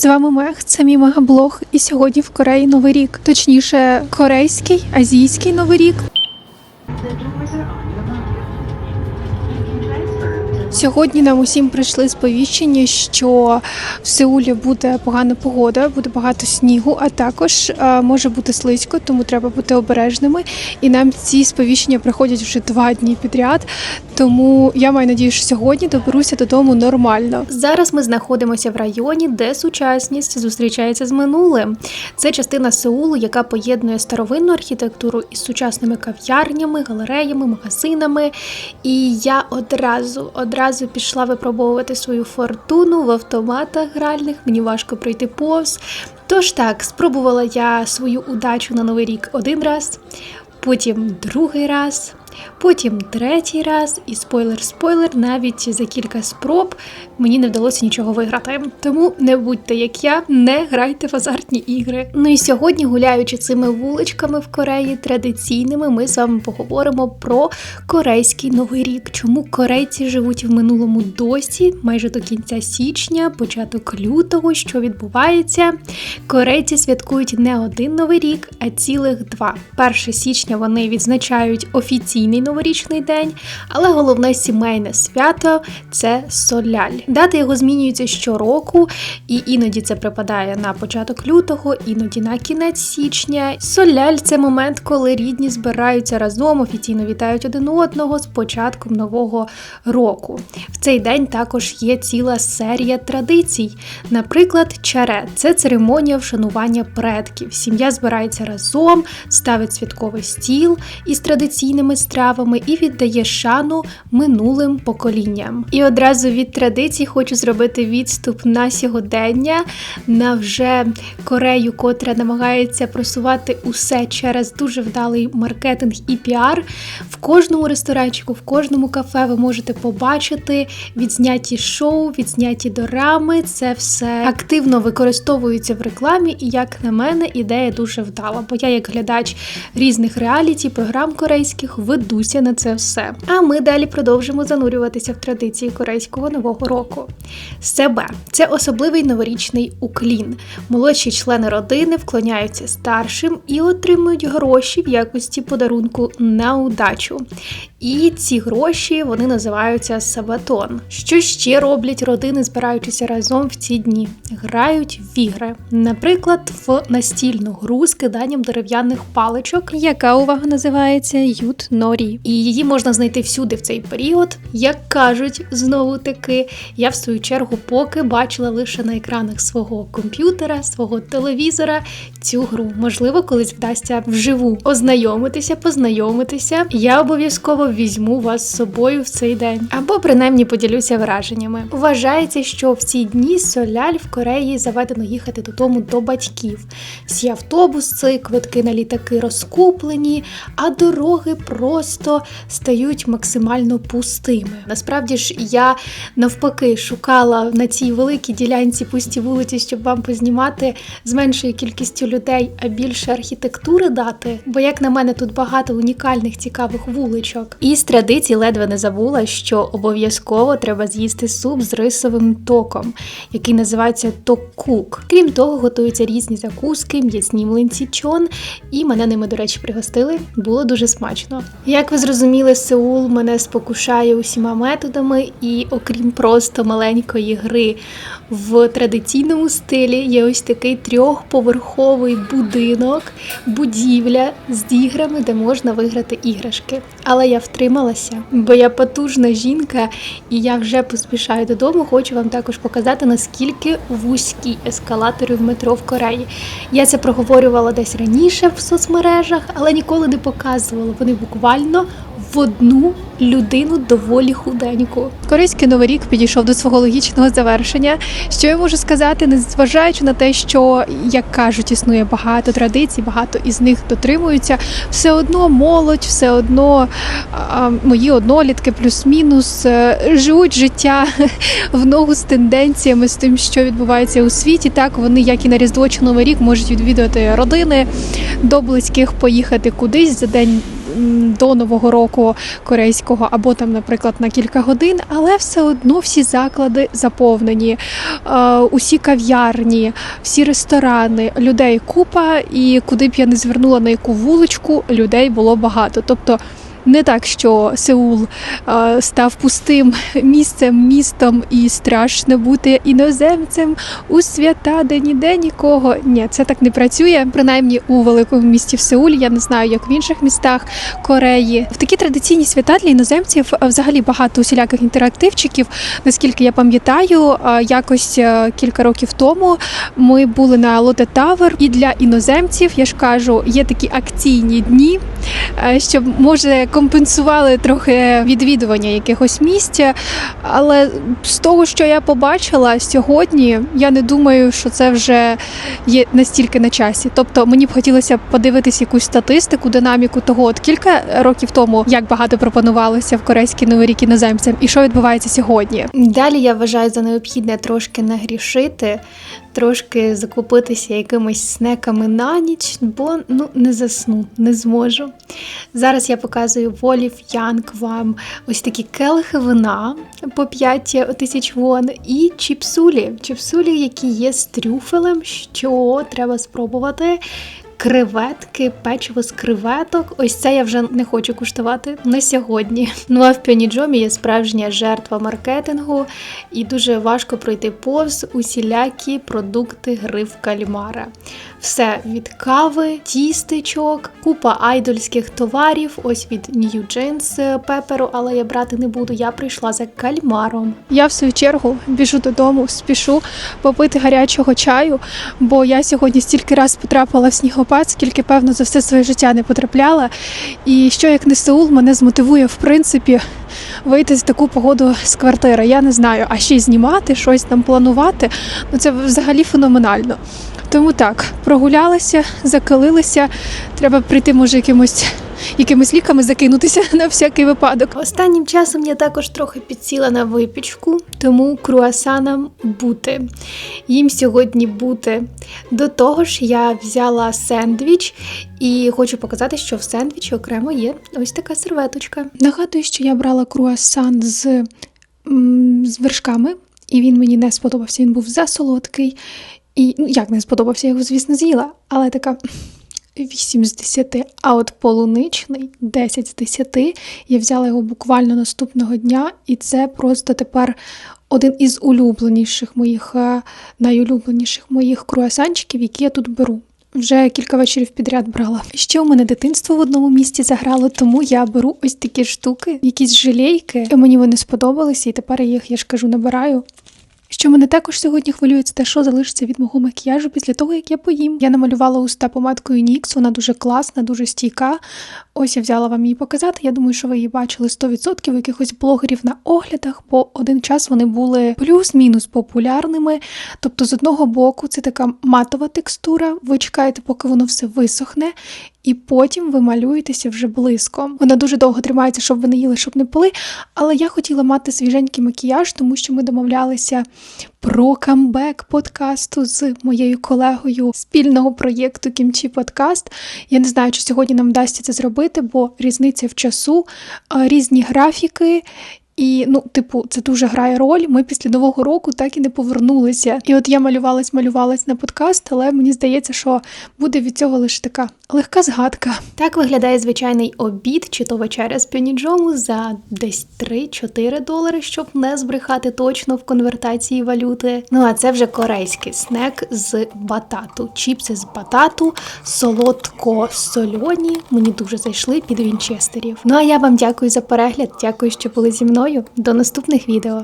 З вами Мех, це мій мегаблог. І сьогодні в Кореї Новий рік. Точніше, корейський, азійський новий рік. Сьогодні нам усім прийшли сповіщення, що в Сеулі буде погана погода, буде багато снігу, а також е, може бути слизько, тому треба бути обережними. І нам ці сповіщення приходять вже два дні підряд. Тому я маю надію, що сьогодні доберуся додому нормально. Зараз ми знаходимося в районі, де сучасність зустрічається з минулим. Це частина Сеулу, яка поєднує старовинну архітектуру із сучасними кав'ярнями, галереями, магазинами. І я одразу одразу пішла випробовувати свою фортуну в автоматах гральних. Мені важко пройти повз. Тож так, спробувала я свою удачу на новий рік один раз, потім другий раз. Потім третій раз, і спойлер-спойлер, навіть за кілька спроб мені не вдалося нічого виграти. Тому не будьте як я, не грайте в азартні ігри. Ну і сьогодні, гуляючи цими вуличками в Кореї традиційними, ми з вами поговоримо про корейський новий рік. Чому корейці живуть в минулому досі, майже до кінця січня, початок лютого, що відбувається. Корейці святкують не один новий рік, а цілих два. 1 січня вони відзначають офіційний новорічний день, але головне сімейне свято це соляль. Дати його змінюються щороку, і іноді це припадає на початок лютого, іноді на кінець січня. Соляль це момент, коли рідні збираються разом, офіційно вітають один одного з початком нового року. В цей день також є ціла серія традицій. Наприклад, чаре це церемонія вшанування предків. Сім'я збирається разом, ставить святковий стіл із традиційними стравами і віддає шану минулим поколінням. І одразу від традицій хочу зробити відступ на сьогодення, на вже Корею, котра намагається просувати усе через дуже вдалий маркетинг і піар. В кожному ресторанчику, в кожному кафе ви можете побачити відзняті шоу, відзняті дорами. Це все активно використовується в рекламі, і як на мене, ідея дуже вдала. Бо я, як глядач різних реаліті, програм корейських, ведуся на це все. А ми далі продовжимо занурюватися в традиції корейського нового року. Себе це особливий новорічний уклін. Молодші члени родини вклоняються старшим і отримують гроші в якості подарунку на удачу. І ці гроші вони називаються сабатон. Що ще роблять родини, збираючися разом в ці дні? Грають в ігри, наприклад, в настільну гру з киданням дерев'яних паличок, яка увага називається Ют Норі. І її можна знайти всюди в цей період. Як кажуть, знову таки, я в свою чергу поки бачила лише на екранах свого комп'ютера, свого телевізора цю гру. Можливо, колись вдасться вживу ознайомитися, познайомитися. Я обов'язково візьму вас з собою в цей день, або принаймні поділюся враженнями. Вважається, що в ці дні соляль в Кореї заведено їхати додому до батьків. Всі автобуси, квитки на літаки розкуплені, а дороги просто стають максимально пустими. Насправді ж я навпаки шукала на цій великій ділянці пусті вулиці, щоб вам познімати з меншою кількістю людей, а більше архітектури дати. Бо, як на мене, тут багато унікальних цікавих вуличок. І з традицій ледве не забула, що обов'язково треба з'їсти суп з рисовим током, який називається токкук. Крім того, готуються різні закуски, м'ясні млинці чон, і мене ними, до речі, пригостили. Було дуже смачно. Як ви зрозуміли, Сеул мене спокушає усіма методами, і окрім просто маленької гри в традиційному стилі, є ось такий трьохповерховий будинок, будівля з іграми, де можна виграти іграшки. Але я втрималася, бо я потужна жінка, і я вже поспішаю додому. Хочу вам також показати, наскільки вузькі ескалатори в метро в Кореї. Я це проговорювала десь раніше в соцмережах, але ніколи не показувала. Вони буквально в одну людину доволі худеньку. Корейський новий рік підійшов до свого логічного завершення. Що я можу сказати, незважаючи на те, що як кажуть, існує багато традицій, багато із них дотримуються. Все одно молодь, все одно мої однолітки, плюс-мінус, е, живуть життя в ногу з тенденціями з тим, що відбувається у світі. Так вони, як і на Різдво чи Новий рік, можуть відвідувати родини до близьких, поїхати кудись за день до нового року корейського, або там, наприклад, на кілька годин, але все одно всі заклади заповнені, Е, усі кав'ярні, всі ресторани, людей купа, і куди б я не звернула на яку вуличку, людей було багато. Тобто. Не так, що Сеул став пустим місцем, містом, і страшно бути іноземцем у свята, де ніде нікого. Ні, це так не працює. Принаймні у великому місті в Сеулі. Я не знаю, як в інших містах Кореї. В такі традиційні свята для іноземців взагалі багато усіляких інтерактивчиків. Наскільки я пам'ятаю, якось кілька років тому ми були на Лоте Тавер, і для іноземців я ж кажу, є такі акційні дні, щоб може компенсували трохи відвідування якихось місць. Але з того, що я побачила сьогодні, я не думаю, що це вже є настільки на часі. Тобто мені б хотілося подивитись якусь статистику, динаміку того, от кілька років тому як багато пропонувалося в корейський новий рік іноземцям, і що відбувається сьогодні. Далі я вважаю за необхідне трошки нагрішити, трошки закупитися якимись снеками на ніч, бо ну не засну, не зможу. Зараз я показую Волів Янг вам ось такі келихи вина по 5 тисяч вон і чіпсулі. Чіпсулі, які є з трюфелем, що треба спробувати. Креветки, печиво з креветок. Ось це я вже не хочу куштувати на сьогодні. Ну а в Пьоніджомі є справжня жертва маркетингу, і дуже важко пройти повз усілякі продукти гри в кальмара. Все від кави, тістечок, купа айдольських товарів. Ось від New Jeans пеперу, але я брати не буду. Я прийшла за кальмаром. Я в свою чергу біжу додому, спішу попити гарячого чаю, бо я сьогодні стільки раз потрапила в снігопад, скільки певно за все своє життя не потрапляла. І що як не Сеул мене змотивує в принципі вийти з таку погоду з квартири. Я не знаю, а ще й знімати щось там планувати. Ну це взагалі феноменально. Тому так, прогулялися, закалилися. Треба прийти, може, якимось. Якимись ліками закинутися на всякий випадок. Останнім часом я також трохи підсіла на випічку, тому круасанам бути. Їм сьогодні бути. До того ж, я взяла сендвіч і хочу показати, що в сендвічі окремо є ось така серветочка. Нагадую, що я брала круасан з, з вершками, і він мені не сподобався. Він був засолодкий. І ну як не сподобався, я його, звісно, з'їла, але така 8 з 10, а от полуничний 10 з 10. Я взяла його буквально наступного дня, і це просто тепер один із улюбленіших моїх, е, найулюбленіших моїх круасанчиків, які я тут беру. Вже кілька вечорів підряд брала. Ще у мене дитинство в одному місці заграло, тому я беру ось такі штуки, якісь жалейки. Мені вони сподобалися, і тепер я їх, я ж кажу, набираю. Що мене також сьогодні хвилює, це те, що залишиться від мого макіяжу після того, як я поїм. Я намалювала уста помадкою NYX, вона дуже класна, дуже стійка. Ось я взяла вам її показати. Я думаю, що ви її бачили 100% у якихось блогерів на оглядах, бо один час вони були плюс-мінус популярними. Тобто, з одного боку, це така матова текстура. Ви чекаєте, поки воно все висохне. І потім ви малюєтеся вже близько. Вона дуже довго тримається, щоб ви не їли, щоб не пили. Але я хотіла мати свіженький макіяж, тому що ми домовлялися про камбек подкасту з моєю колегою спільного проєкту Кімчі Подкаст. Я не знаю, чи сьогодні нам вдасться це зробити, бо різниця в часу, різні графіки. І ну, типу, це дуже грає роль. Ми після нового року так і не повернулися. І от я малювалась, малювалась на подкаст, але мені здається, що буде від цього лише така легка згадка. Так виглядає звичайний обід чи то вечеря з пьоніджому за десь 3-4 долари, щоб не збрехати точно в конвертації валюти. Ну а це вже корейський снек з батату. Чіпси з батату, солодко-сольоні. Мені дуже зайшли під вінчестерів. Ну а я вам дякую за перегляд. Дякую, що були зі мною. До наступних відео.